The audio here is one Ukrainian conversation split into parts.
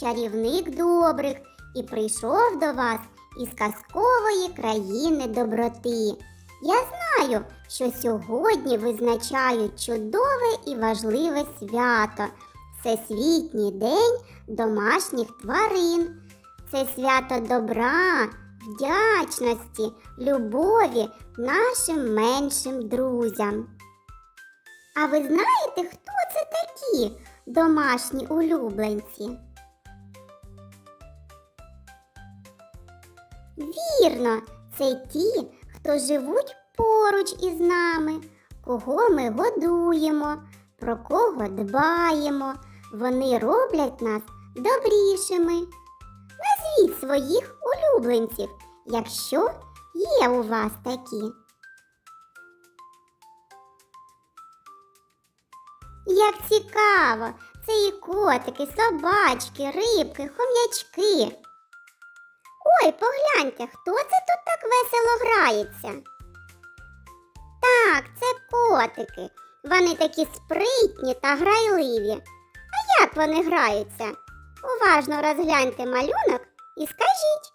чарівник добрих, і прийшов до вас із казкової країни доброти. Я знаю, що сьогодні визначають чудове і важливе свято Всесвітній день домашніх тварин. Це свято добра, вдячності, любові нашим меншим друзям. А ви знаєте, хто це такі домашні улюбленці? Вірно, це ті, хто живуть поруч із нами, кого ми годуємо, про кого дбаємо. Вони роблять нас добрішими. Назвіть своїх улюбленців, якщо є у вас такі. Як цікаво, це і котики, собачки, рибки, хом'ячки. Ой, погляньте, хто це тут так весело грається? Так, це котики. Вони такі спритні та грайливі. А як вони граються? Уважно розгляньте малюнок і скажіть.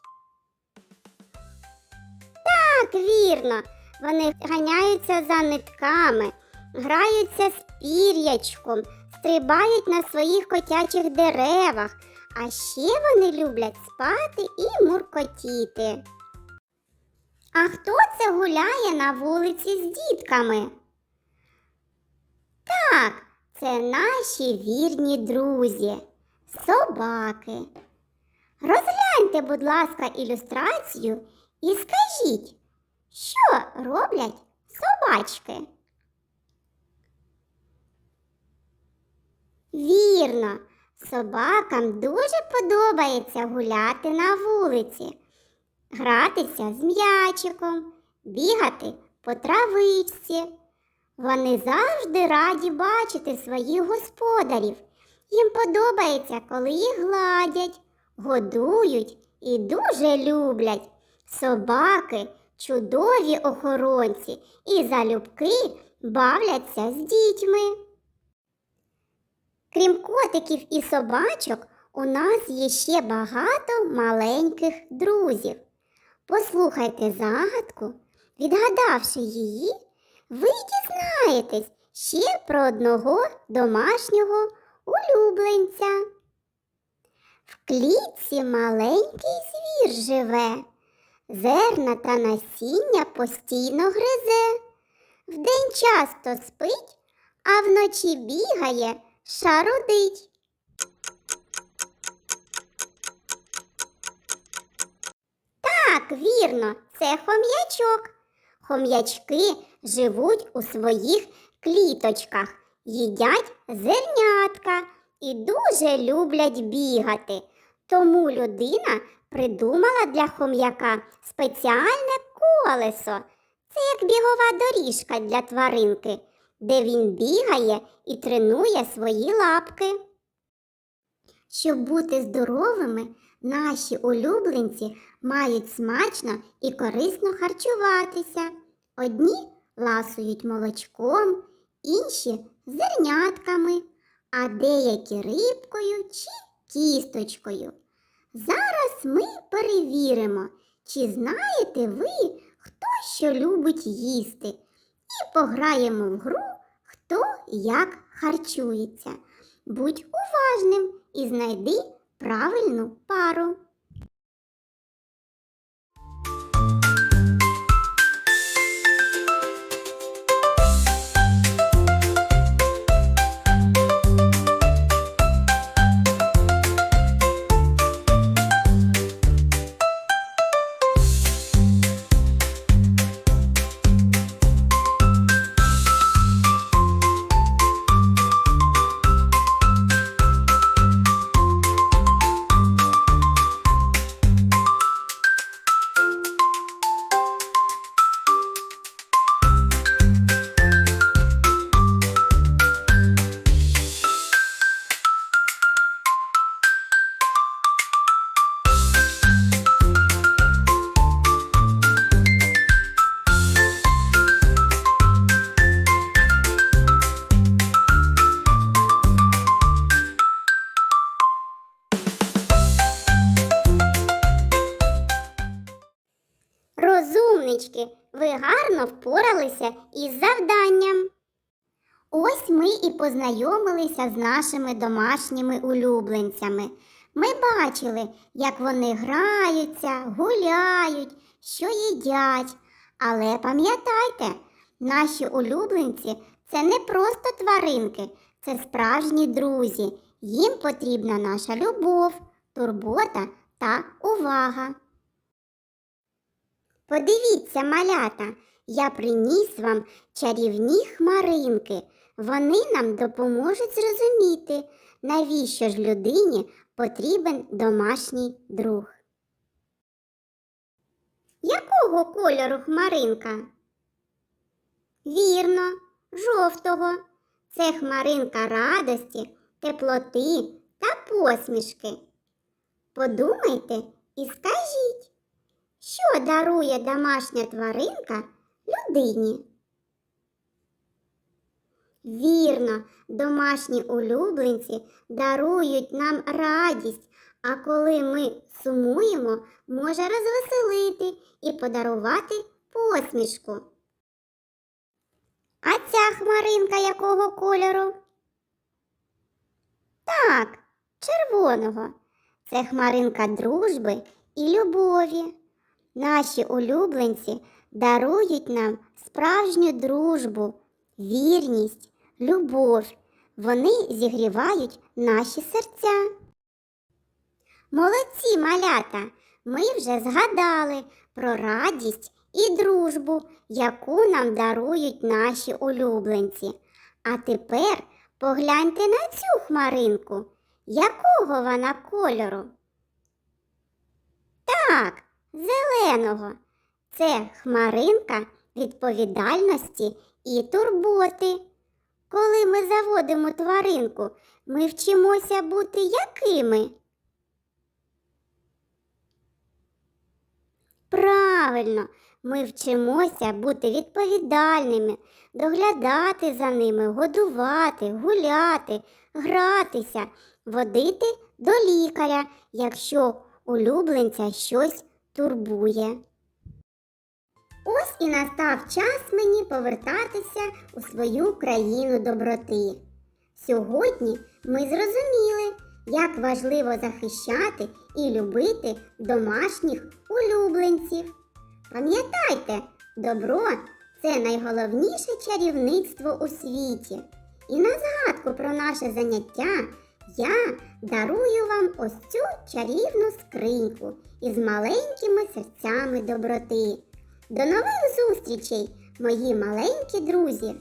Так, вірно, вони ганяються за нитками, граються з пір'ячком, стрибають на своїх котячих деревах, а ще вони люблять спати і муркотіти. А хто це гуляє на вулиці з дітками? Так, це наші вірні друзі, собаки. Розгляньте, будь ласка, ілюстрацію і скажіть, що роблять собачки? Вірно, собакам дуже подобається гуляти на вулиці, гратися з м'ячиком, бігати по травичці. Вони завжди раді бачити своїх господарів. Їм подобається, коли їх гладять, годують і дуже люблять. Собаки чудові охоронці і залюбки бавляться з дітьми. Крім котиків і собачок, у нас є ще багато маленьких друзів. Послухайте загадку, відгадавши її, ви дізнаєтесь ще про одного домашнього улюбленця. В клітці маленький звір живе, зерна та насіння постійно гризе. Вдень часто спить, а вночі бігає, шарудить. Так, вірно, це хом'ячок. Хом'ячки живуть у своїх кліточках, їдять зернятка і дуже люблять бігати. Тому людина придумала для хом'яка спеціальне колесо. Це як бігова доріжка для тваринки, де він бігає і тренує свої лапки. Щоб бути здоровими, наші улюбленці мають смачно і корисно харчуватися. Одні ласують молочком, інші зернятками, а деякі рибкою чи кісточкою. Зараз ми перевіримо, чи знаєте ви, хто що любить їсти, і пограємо в гру, хто як харчується. Будь уважним і знайди правильну пару. Ви гарно впоралися із завданням. Ось ми і познайомилися з нашими домашніми улюбленцями. Ми бачили, як вони граються, гуляють, що їдять. Але пам'ятайте, наші улюбленці це не просто тваринки, це справжні друзі. Їм потрібна наша любов, турбота та увага. Подивіться, малята, я приніс вам чарівні хмаринки. Вони нам допоможуть зрозуміти, навіщо ж людині потрібен домашній друг. Якого кольору хмаринка? Вірно, жовтого. Це хмаринка радості, теплоти та посмішки. Подумайте і скажіть, що дарує домашня тваринка людині? Вірно, домашні улюбленці дарують нам радість, а коли ми сумуємо, може розвеселити і подарувати посмішку. А ця хмаринка якого кольору? Так, червоного. Це хмаринка дружби і любові. Наші улюбленці дарують нам справжню дружбу, вірність, любов. Вони зігрівають наші серця. Молодці малята! Ми вже згадали про радість і дружбу, яку нам дарують наші улюбленці. А тепер погляньте на цю хмаринку. Якого вона кольору? Так, зеленого. Це хмаринка відповідальності і турботи. Коли ми заводимо тваринку, ми вчимося бути якими? Правильно, ми вчимося бути відповідальними, доглядати за ними, годувати, гуляти, гратися, водити до лікаря, якщо улюбленця щось турбує. Ось і настав час мені повертатися у свою країну доброти. Сьогодні ми зрозуміли, як важливо захищати і любити домашніх улюбленців. Пам'ятайте, добро це найголовніше чарівництво у світі. І на згадку про наше заняття я дарую вам ось цю чарівну скриньку із маленькими серцями доброти. До нових зустрічей, мої маленькі друзі!